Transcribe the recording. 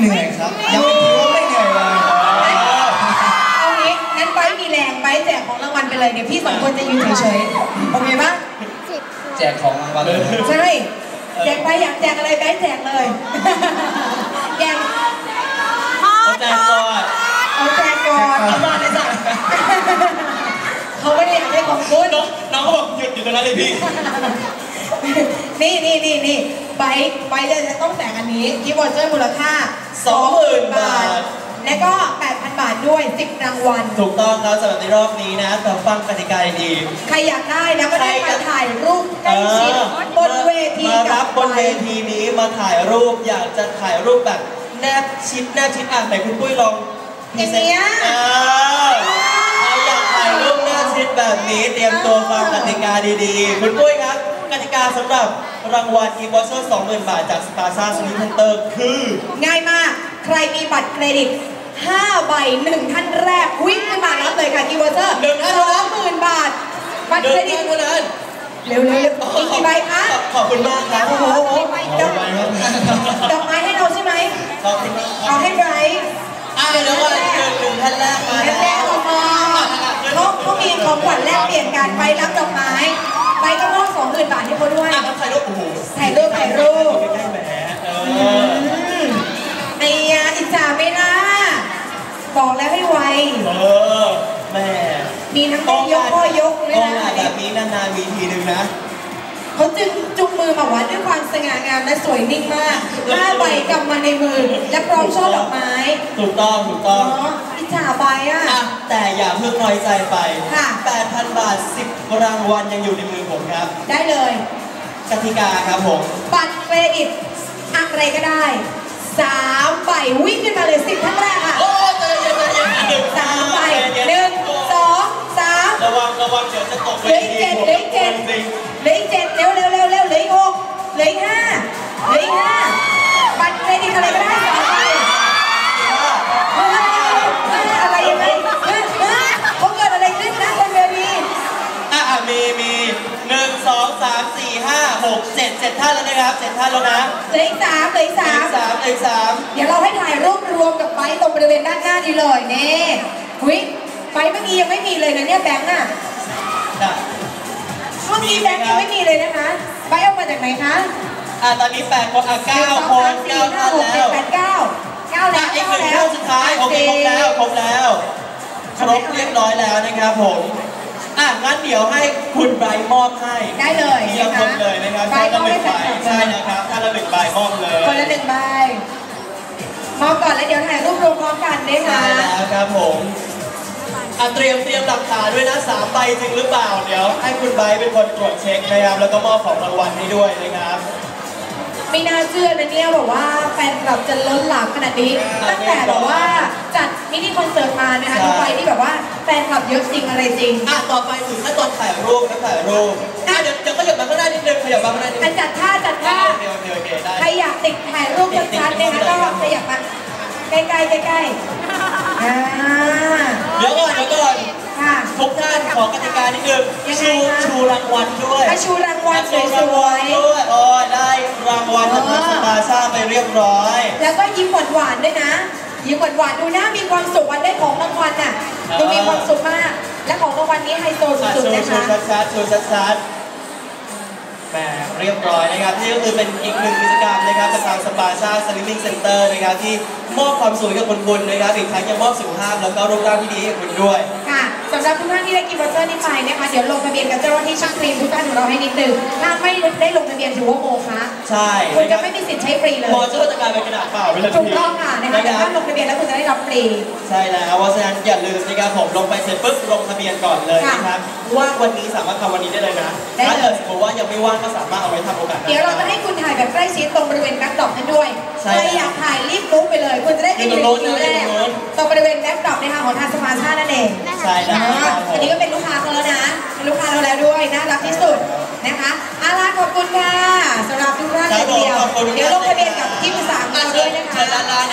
ไม่เหนื่อยครับยังถือว่าไม่เหนื่อยเลยเอางี้งั้นไปมีแรงไปแจกของรางวัลไปเลยเดี๋ยวพี่สองคนจะยืนเฉยๆโอเคปะแจกของรางวัลเลยใช่แจกไปอยากแจกอะไรไปแจกเลยแจกเอาแจกก่อนเอาแจกก่อนเอามาเลยจ้ะเขาไม่ได้อยากได้ของคุณน้องน้องเขาบอกหยุดอยู่ตรงนั้นเลยพี่นี่นี่นี่นี่ ไบค์ไบค์จะต้องแจกอันนี้กิฟต์วอเชอร์มูลค่า 20,000 บาท และก็ 8,000 บาทด้วย 10 รางวัล ถูกต้องครับสำหรับในรอบนี้นะแต่ฟังกติกาดีใครอยากได้แล้วก็ได้ใครมาจะถ่ายรูปใกล้ชิดบนเวทีมากัรับบนเวไบค์ทีนี้มาถ่ายรูปอยากจะถ่ายรูปแบบแนบชิดแนบชิดอะไหนคุณปุ้ยลองอย่างเนี้ยอ่าใครอยากถ่ายรูปแนบชิดแบบนี้เตรียมตัวฟังกติกาดีๆ คุณปุ้ยครับ กติกาสำหรับรางวัลอีวอเชอร์20,000 บาท จากสตาร์ซ่าสมิธเตอร์คือ ง่ายมาก ใครมีบัตรเครดิต 5 ใบ 1 ท่านแรกวิ่งขึ้นมารับเลยค่ะกิฟต์วอเชอร์หนึ่งท่าน สองหมื่นบาท บัตรเดิเคนรดิตเท่านั้นเร็วๆอีกกี่ใบคะขอบคุณมากครับโอ้โหดอกไปครับดอกไม้ให้เราใช่ไหมขอบคุณมากคเอารับให้ไบรท์อ่าเดี๋ยวก่อนหนึ่งหนึ่งท่านแรกมาแรกๆออกมาเขาเขามีของขวัญแลกเปลี่ยนกันไปรับดอกไม้ไปก็ มอบสองหมื่นบาทให้เขาด้วยอะต้องถ่ายรูปโอ้โหถ่ายรูปถ่ายรูปใกล้ๆแหมเออือมไอ้ยาอิจฉาไหม่ล่ะบอกแล้วให้ไว เออแม่มีทั้งแม่ยกพ่อยกด้วยกองนะงานแบบนี้นานๆมีทีนึงนะ เขาจึงจุงมือมาวัดด้วยความสง่างามและสวยนิ่งมากหน้าใบกำมาในมือ และพร้อมช่อดอกไม้ถูกต้องถูกอ๋ต้อองอิจฉาไปอะ อะแต่อย่าเพิ่งน้อยใจไป ค่ะ 8,000 บาท 10 รางวัลยังอยู่ในมือผมครับได้เลย กติกาครับผม บัตรเครดิตอะไรก็ได้สามใบวิ่งขึ้นมาเลยสิบท่านแรกค่ะโอ้ยใจเย็นใจเย็นหนึ่งสามใบใจเย็นหนึ่ง อะมีมีหนึ่งสองสามสี่ห้าหกเจ็ดเจ็ดท่านแล้วนะครับเจ็ดท่านแล้วนะเหลืออีกสามเหลืออีกเหลืสาอมอีกสามเหลืออีกสามเดี๋ยวเราให้ถ่ายรูปรวมกับไบค์ตรงบริเวณด้านหน้านี้เลยนี่วิไบค์เมื่อกี้ยังไม่มีเลยนะเนี่ยแบงค์อะอะเมื่อกี้แบงค์ยังไม่มีเลยนะคะไบค์เอามาจากไหนคะอะตอนนี้แปดคนอะหนึ่เก้างสองคนสามสี่เก้าห้าท่านหกเจ็แล้ดวแปดเก้าเก้าแล้อะวอีกหเก้านึ่งแล้ท่าวนสุดท้ายโอเคครบแล้วครบแล้ว ครบเรียบร้อยแล้วนะครับผม อะงั้นเดี๋ยวให้คุณไบรท์มอบให้ได้เลยทีละนะคนคะเลยนะครับไบท่านค์ละก็หไม่นึ่งใส่ใบใช่นะครับท่านละหนึ่งใบมอบเลยคนละหนึ่งใบมอบก่อนแล้วเดี๋ยวถ่ายรูปรวมพร้อมกันด้วยใช่ค่ะแล้วครับผมอะเตรียมเตรียมหลักฐานด้วยนะสามใบจริงหรือเปล่า เดี๋ยวให้คุณไบร์ทเป็นคนตรวจเช็คนะครับแล้วก็มอบของรางวัลให้ด้วยนะครับ ไม่น่าเชื่อนะเนี่ยบอกว่าแฟนคลับจะล้นหลามขนาดนี้ ตั้งแต่แบบว่า เยอะจริงอะไรจริงอะต่อไปถึงขั้นตอนถ่ายรูปนะถ่ายรูปอะเดี๋ยวเดี๋ยวขยับมาข้างหน้านิดนึงขยับมาข้างหน้านิดนึอันงจัดท่าจัดท่าโอเคโอเคโอเคได้ ใครอยากติดถ่ายรูปชัดๆนะคะก็ขยับมาใกล้ๆใกล้ๆอ่าเดี๋ยวก่อนเดี๋ยวก่อนค่ะทุกท่านขอกติกานิดนึงยังไงชูคะชูรางวัลด้วยให้ชูรางวัลสชูรางววัลยด้วยโอ้ยได้รางวัลจากทางสตาร์ซ่าไปเรียบร้อยๆแล้วก็ยิ้มหวานๆด้วยนะ ยิ้มหวานๆดูหน้ามีความสุขวันได้ของรางวัลน่ะดูมีความสุขมาก และของรางวัลนี้ไฮโซอะสุดชูๆนะชูคะชัดๆชูชัดๆแหมเรียบร้อยนะครับนี่ก็คือเป็นอีกหนึ่งกิจกรรมนะครับจากทางสปาชาสลิมมิ่งเซ็นเตอร์นะครับที่มอบความสวยกับคุณนะครับอีกทั้งยังมอบสุขภาพแล้วก็รูปร่างที่ดีให้คุณด้วย ค่ะสำหรับทุกท่านที่ได้กินบัตเตอร์นี้ไปนะคะ เดี๋ยวลงทะเบียนกับเจ้าหน้าที่ช่างครีมทุกท่านของเราให้นิดนึงถ้าไม่ได้ลงทะเบียนถือว่าโมฆะ ใช่คุณนะคจะรับไม่มีสิทธิ์ใช้ฟรีเลยมอเจอร์จะกลายเป็นกระดาษเปล่าไปเลยถูกต้องค่ะนะคะแต่นะคถ้ารับลงทะเบียนแล้วคุณจะได้รับฟรี ใช่แล้วเพราะฉะนั้นอย่าลืมนะครับผมลงไปเสร็จปุ๊บลงทะเบียนก่อนเลยค่ะนะครับว่างวันนี้สามารถทำวันนี้ได้เลยนะได้เลยถ้าเกิดสมมติว่ายังไม่ว่างก็สามารถเอาไว้ทำโอกาสหน้เดี๋ยวเราจะให้คุณถ่ายแบบใกล้ชิดตรงบริเวณแบ็คดรอปนั้นด้วยใช่ใครอยากถ่ายรีบลุกไปเลยคุณจะได้เป็นอยู่ตรงโน้นคิวแรกอยู่ตรงโน้นตรงบริเวณแบ็คดรอปนะคะของทางสมาชาตินั่นเองใช่แล้วอ่าครับผมอันนี้ก็เป็นลูกค้าเขาแล้วนะเป็นลูกค้าเราแล้วด้วยน่ารักที่สุดนะคะอา ลาขอบคุณค่ะสำหรับทุกท่านเลยทีเดียวครับผมขอบคุณทุกท่านเดี๋ยวลงทะเบียนกับที่ปรึกษาของเราด้วยนะคะ